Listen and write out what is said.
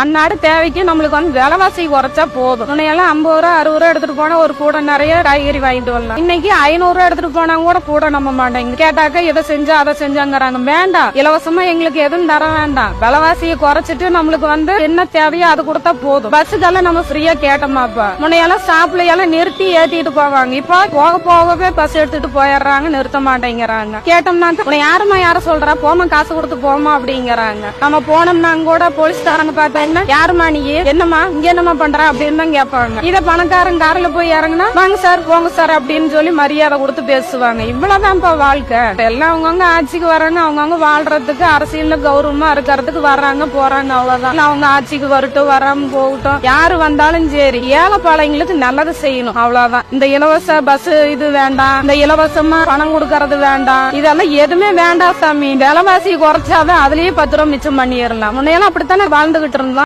அந்நாடு தேவைக்கு நம்மளுக்கு வந்து விலைவாசி குறைச்சா போதும். முன்னையெல்லாம் ஐம்பது ரூபா அறுபது ரூபா எடுத்துட்டு போனா ஒரு கூட நிறைய காய்கறி வாங்கிட்டு வரலாம். இன்னைக்கு ஐநூறு ரூபா எடுத்துட்டு போனா கூட கூட நம்ப மாட்டேங்குது கேட்டாக்க இதை செஞ்சா அதை செஞ்சாங்கிறாங்க. வேண்டாம். இலவசமா எங்களுக்கு எதுவும் தர வேண்டாம். விலைவாசியை குறைச்சிட்டு நம்மளுக்கு வந்து என்ன தேவையோ அது கொடுத்தா போதும். பஸ்ஸுக்கெல்லாம் நம்ம ஃப்ரீயா கேட்டோமாப்பா முன்னையெல்லாம் ஸ்டாப்ல எல்லாம் நிறுத்தி ஏத்திட்டு போவாங்க. இப்போ போக போகவே பஸ் எடுத்துட்டு போயிடுறாங்க. நிறுத்த மாட்டேங்கிறாங்க. கேட்டோம்னா உன்னை யாருமா யார சொல்றா? போமா காசு கொடுத்து போமா அப்படிங்கிறாங்க. நம்ம போனோம்னா கூட போலீஸ்காரங்க பார்த்தா என்ன? யாருமா நீ? என்னம்மா? இங்க என்னம்மா பண்ற? அப்படின்னு தான் கேட்பாங்க. இத பணக்காரங்க கார்ல போய் இறங்குனா வாங்க சார் போங்க சார் அப்படின்னு சொல்லி மரியாதை கொடுத்து பேசுவாங்க. இவ்வளவுதான்ப்பா வாழ்க்கை. எல்லாம் அவங்கவுங்க ஆட்சிக்கு வராங்க அவங்கவுங்க வாழ்றதுக்கு அரசியல்ல கௌரவமா இருக்கிறதுக்கு வர்றாங்க போறாங்க அவ்வளவுதான். அவங்க ஆட்சிக்கு வரட்டும் வராம போகட்டும். யாரு வந்தாலும் சரி ஏழை பாளையங்களுக்கு நல்லது செய்யணும். அவ்வளவுதான். இந்த இலவச பஸ் இது வேண்டாம். இந்த இலவசமா பணம் கொடுக்கறது வேண்டாம். இதெல்லாம் எதுவுமே வேண்டாம் சாமி. விலைவாசி குறைச்சாதான் அதுலயே பத்து ரூபா மிச்சம் பண்ணிடலாம். முன்னையெல்லாம் அப்படித்தானே வாழ்ந்துகிட்டு இருந்தோம்?